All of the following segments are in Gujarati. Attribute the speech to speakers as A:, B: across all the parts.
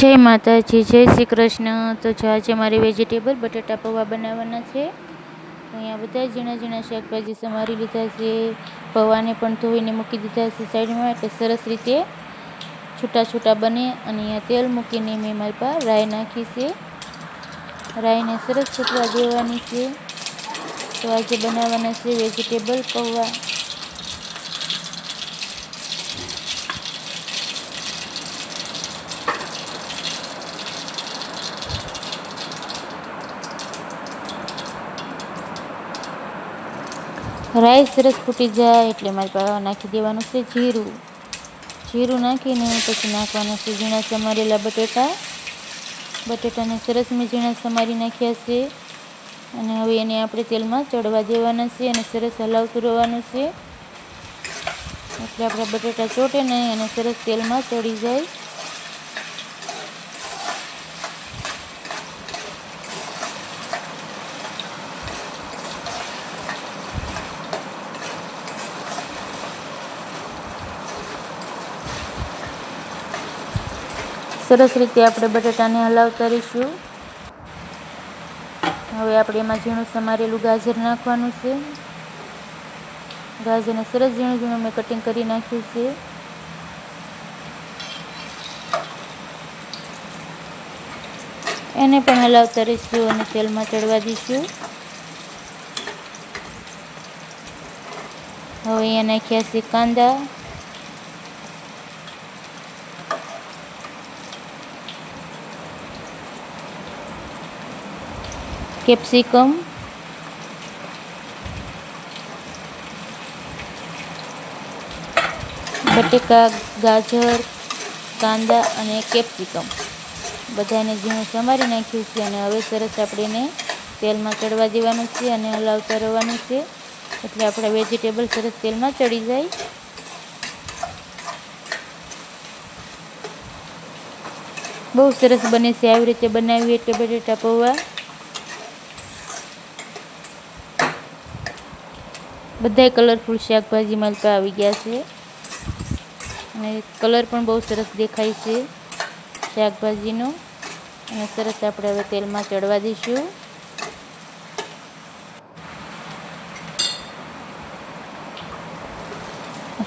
A: જય માતાજી, જય શ્રી કૃષ્ણ. તો જો આજે મારે વેજીટેબલ બટાટા પૌવા બનાવવાના છે. અહીંયા બધા ઝીણા ઝીણા શાકભાજી સમારી લીધા છે. પૌવાને પણ ધોઈને મૂકી દીધા છે સાઈડમાં, એટલે સરસ રીતે છૂટા છૂટા બને અને અહીંયા તેલ મૂકીને મેં મારી પાસે રાઈ નાખી છે. રાઈને સરસ છૂટવા દેવાની છે. તો આજે બનાવવાના છે વેજીટેબલ પૌવા. રાઈ સરસ ફૂટી જાય એટલે મારે પાસે નાખી દેવાનું છે જીરું. જીરું નાખીને પછી નાખવાનું છે ઝીણા સમારેલા બટેટા. બટેટાને સરસ મેં ઝીણા સમારી નાખ્યા છે. અને હવે એને આપણે તેલમાં ચડવા દેવાના છે અને સરસ હલાવતું રહેવાનું છે. એટલે આપણા બટેટા ચોટે નહીં અને સરસ તેલમાં ચડી જાય. સરસ રીતે આપણે બટાટાને હલાવતા રહીશું હવે આપણે એમાં ઝીણું સમારેલું ગાજર નાખવાનું છે. ગાજરને સરસ ઝીણું ઝીણું મેં કટિંગ કરી નાખ્યું છે. એને પણ હલાવતા રહીશું અને તેલમાં ચડવા દઈશું. હવે અહીંયા નાખ્યા છે કાંદા. કેપ્સિકમ. બટેકા, ગાજર, કાંદા અને કેપ્સિકમ. બધાને ઝીણું સમારી નાખ્યું છે અને હવે સરસ આપણે એને તેલમાં ચડવા દેવાનું છે અને હલાવતા રહેવાનું છે. એટલે આપણા વેજીટેબલ સરસ તેલમાં ચડી જાય. બહુ સરસ બને છે. આવી રીતે બનાવીએ એટલે બટેટા પૌવા. બધાય કલરફુલ શાકભાજી મલકા આવી ગયા છે. અને કલર પણ બહુ સરસ દેખાય છે શાકભાજીનો. અને સરસ આપણે હવે તેલમાં ચડવા દઈશું.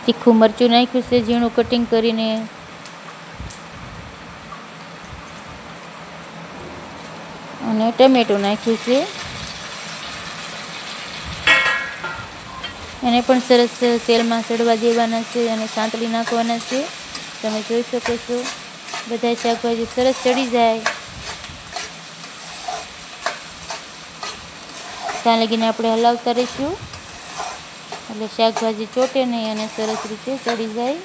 A: તીખું મરચું નાખ્યું છે, ઝીણું કટિંગ કરીને. અને ટમેટું નાખ્યું છે. એને પણ સરસ તેલમાં ચડવા દેવાના છે અને સાંતળી નાખવાના છે. તમે જોઈ શકો છો બધા શાકભાજી સરસ ચડી જાય. ત્યાં લગીને આપણે હલાવતા રહીશું. એટલે શાકભાજી ચોટે નહીં અને સરસ રીતે ચડી જાય.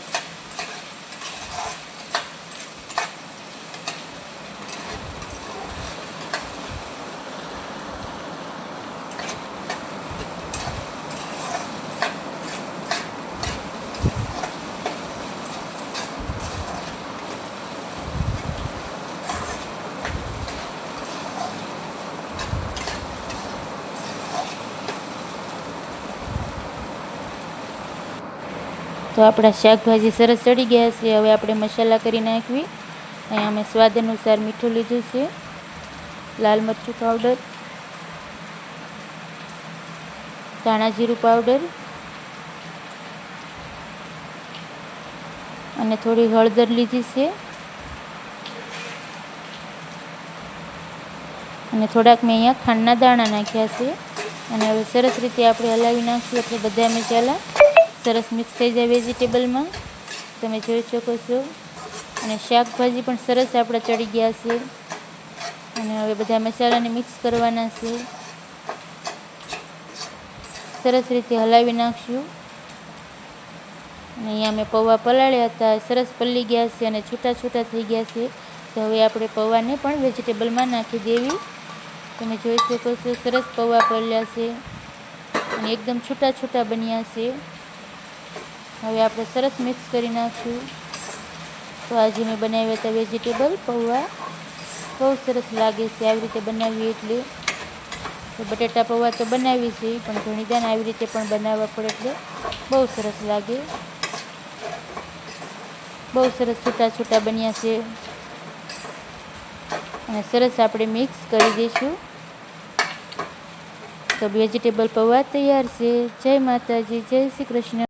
A: તો આપણા શાકભાજી સરસ ચડી ગયા છે. હવે આપણે મસાલા કરી નાખવી. અહીંયા અમે સ્વાદ અનુસાર મીઠું લીધું છે. લાલ મરચું પાવડર ધાણા જીરું પાવડર અને થોડી હળદર લીધી છે. અને થોડાક મેં અહીંયા ખાંડના દાણા નાખ્યા છે. અને હવે સરસ રીતે આપણે હલાવી નાખીએ એટલે બધા મસાલા સરસ મિક્સ થઈ જાય વેજીટેબલમાં. તમે જોઈ શકો છો. અને શાકભાજી પણ સરસ આપણા ચડી ગયા છે. અને હવે બધા મસાલાને મિક્સ કરવાના છે. સરસ રીતે હલાવી નાખશું. અને અહીંયા મેં પૌવા પલાળ્યા હતા. સરસ પલ્લી ગયા છે અને છૂટા છૂટા થઈ ગયા છે. તો હવે આપણે પૌવાને પણ વેજીટેબલમાં નાખી દેવી. તમે જોઈ શકો છો, સરસ પૌવા પલળ્યા છે. અને એકદમ છૂટા છૂટા બન્યા છે. હવે આપણે સરસ મિક્સ કરી નાખશું. તો આજે મેં બનાવ્યા હતા વેજીટેબલ, પૌવા. બહુ સરસ લાગે છે આવી રીતે બનાવીએ એટલે. બટેટા, પૌવા તો બનાવી છે, પણ ઘણી દાન આવી રીતે પણ બનાવવા પડે એટલે બહુ સરસ લાગે. બહુ સરસ છૂટા છૂટા બન્યા છે. અને સરસ આપણે મિક્સ કરી દઈશું. તો વેજીટેબલ, પૌવા તૈયાર છે. જય માતાજી, જય શ્રી કૃષ્ણ.